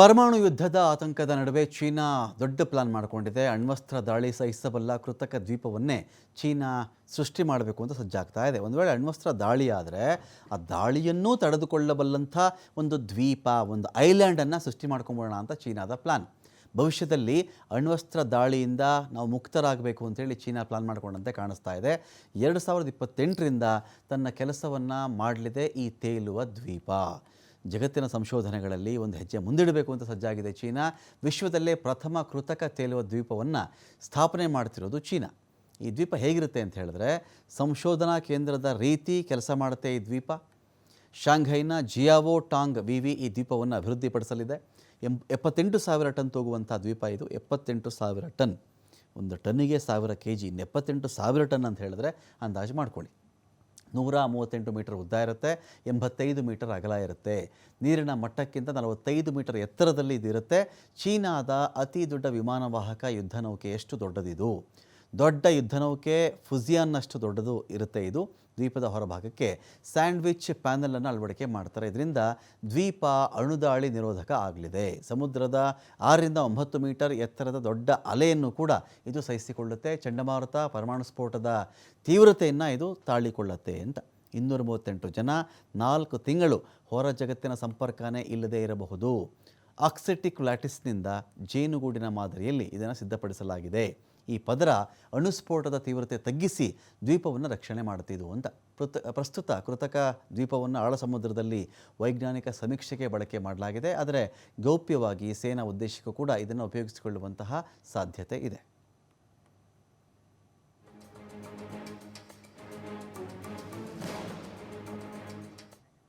ಪರಮಾಣು ಯುದ್ಧದ ಆತಂಕದ ನಡುವೆ ಚೀನಾ ದೊಡ್ಡ ಪ್ಲಾನ್ ಮಾಡಿಕೊಂಡಿದೆ. ಅಣ್ವಸ್ತ್ರ ದಾಳಿ ಸಹಿಸಬಲ್ಲ ಕೃತಕ ದ್ವೀಪವನ್ನೇ ಚೀನಾ ಸೃಷ್ಟಿ ಮಾಡಬೇಕು ಅಂತ ಸಜ್ಜಾಗ್ತಾ ಇದೆ. ಒಂದು ವೇಳೆ ಅಣ್ವಸ್ತ್ರ ದಾಳಿ ಆದರೆ ಆ ದಾಳಿಯನ್ನೂ ತಡೆದುಕೊಳ್ಳಬಲ್ಲಂಥ ಒಂದು ದ್ವೀಪ, ಒಂದು ಐಲ್ಯಾಂಡನ್ನು ಸೃಷ್ಟಿ ಮಾಡ್ಕೊಂಬೋಣ ಅಂತ ಚೀನಾದ ಪ್ಲಾನ್. ಭವಿಷ್ಯದಲ್ಲಿ ಅಣ್ವಸ್ತ್ರ ದಾಳಿಯಿಂದ ನಾವು ಮುಕ್ತರಾಗಬೇಕು ಅಂತೇಳಿ ಚೀನಾ ಪ್ಲಾನ್ ಮಾಡಿಕೊಂಡಂತೆ ಕಾಣಿಸ್ತಾ ಇದೆ. ಎರಡು ಸಾವಿರದ ಇಪ್ಪತ್ತೆಂಟರಿಂದ ತನ್ನ ಕೆಲಸವನ್ನು ಮಾಡಲಿದೆ ಈ ತೇಲುವ ದ್ವೀಪ. ಜಗತ್ತಿನ ಸಂಶೋಧನೆಗಳಲ್ಲಿ ಒಂದು ಹೆಜ್ಜೆ ಮುಂದಿಡಬೇಕು ಅಂತ ಸಜ್ಜಾಗಿದೆ ಚೀನಾ. ವಿಶ್ವದಲ್ಲೇ ಪ್ರಥಮ ಕೃತಕ ತೇಲುವ ದ್ವೀಪವನ್ನು ಸ್ಥಾಪನೆ ಮಾಡ್ತಿರೋದು ಚೀನಾ. ಈ ದ್ವೀಪ ಹೇಗಿರುತ್ತೆ ಅಂತ ಹೇಳಿದ್ರೆ ಸಂಶೋಧನಾ ಕೇಂದ್ರದ ರೀತಿ ಕೆಲಸ ಮಾಡುತ್ತೆ ಈ ದ್ವೀಪ. ಶಾಂಘೈನ ಜಿಯಾವೋ ಟಾಂಗ್ ವಿ ವಿ ಈ ದ್ವೀಪವನ್ನು ಅಭಿವೃದ್ಧಿಪಡಿಸಲಿದೆ. ಎಂ ಎಪ್ಪತ್ತೆಂಟು ಸಾವಿರ ಟನ್ ತೂಗುವಂಥ ದ್ವೀಪ ಇದು. ಎಪ್ಪತ್ತೆಂಟು ಸಾವಿರ ಟನ್. ಒಂದು ಟನ್ನಿಗೆ ಸಾವಿರ ಕೆ ಜಿ ಇನ್ನು ಎಪ್ಪತ್ತೆಂಟು ಸಾವಿರ ಟನ್ ಅಂತ ಹೇಳಿದ್ರೆ ಅಂದಾಜು ಮಾಡ್ಕೊಳ್ಳಿ. ನೂರ ಮೂವತ್ತೆಂಟು ಮೀಟರ್ ಉದ್ದ ಇರುತ್ತೆ, ಎಂಬತ್ತೈದು ಮೀಟರ್ ಅಗಲ ಇರುತ್ತೆ. ನೀರಿನ ಮಟ್ಟಕ್ಕಿಂತ ನಲವತ್ತೈದು ಮೀಟರ್ ಎತ್ತರದಲ್ಲಿ ಇದಿರುತ್ತೆ. ಚೀನಾದ ಅತಿ ದೊಡ್ಡ ವಿಮಾನವಾಹಕ ಯುದ್ಧ ನೌಕೆ ಎಷ್ಟು ದೊಡ್ಡದಿದು? ದೊಡ್ಡ ಯುದ್ಧನೌಕೆ ಫುಜಿಯಾನ್ನಷ್ಟು ದೊಡ್ಡದು ಇರುತ್ತೆ ಇದು. ದ್ವೀಪದ ಹೊರಭಾಗಕ್ಕೆ ಸ್ಯಾಂಡ್ವಿಚ್ ಪ್ಯಾನೆಲನ್ನು ಅಳವಡಿಕೆ ಮಾಡ್ತಾರೆ. ಇದರಿಂದ ದ್ವೀಪ ಅಣುದಾಳಿ ನಿರೋಧಕ ಆಗಲಿದೆ. ಸಮುದ್ರದ ಆರರಿಂದ ಒಂಬತ್ತು ಮೀಟರ್ ಎತ್ತರದ ದೊಡ್ಡ ಅಲೆಯನ್ನು ಕೂಡ ಇದು ಸಹಿಸಿಕೊಳ್ಳುತ್ತೆ. ಚಂಡಮಾರುತ ಪರಮಾಣು ಸ್ಫೋಟದ ತೀವ್ರತೆಯನ್ನು ಇದು ತಾಳಿಕೊಳ್ಳುತ್ತೆ ಅಂತ. ಇನ್ನೂರ ಮೂವತ್ತೆಂಟು ಜನ, ನಾಲ್ಕು ತಿಂಗಳು ಹೊರ ಜಗತ್ತಿನ ಸಂಪರ್ಕನೇ ಇಲ್ಲದೇ ಇರಬಹುದು. ಆಕ್ಸೆಟಿಕ್ ಲ್ಯಾಟಿಸ್ನಿಂದ ಜೇನುಗೂಡಿನ ಮಾದರಿಯಲ್ಲಿ ಇದನ್ನು ಸಿದ್ಧಪಡಿಸಲಾಗಿದೆ. ಈ ಪದರ ಅಣುಸ್ಫೋಟದ ತೀವ್ರತೆ ತಗ್ಗಿಸಿ ದ್ವೀಪವನ್ನು ರಕ್ಷಣೆ ಮಾಡುತ್ತಿದ್ದು ಅಂತ. ಪ್ರಸ್ತುತ ಕೃತಕ ದ್ವೀಪವನ್ನು ಆಳ ಸಮುದ್ರದಲ್ಲಿ ವೈಜ್ಞಾನಿಕ ಸಮೀಕ್ಷೆಗೆ ಬಳಕೆ ಮಾಡಲಾಗಿದೆ. ಆದರೆ ಗೌಪ್ಯವಾಗಿ ಸೇನಾ ಉದ್ದೇಶಕ್ಕೂ ಕೂಡ ಇದನ್ನು ಉಪಯೋಗಿಸಿಕೊಳ್ಳುವಂತಹ ಸಾಧ್ಯತೆ ಇದೆ.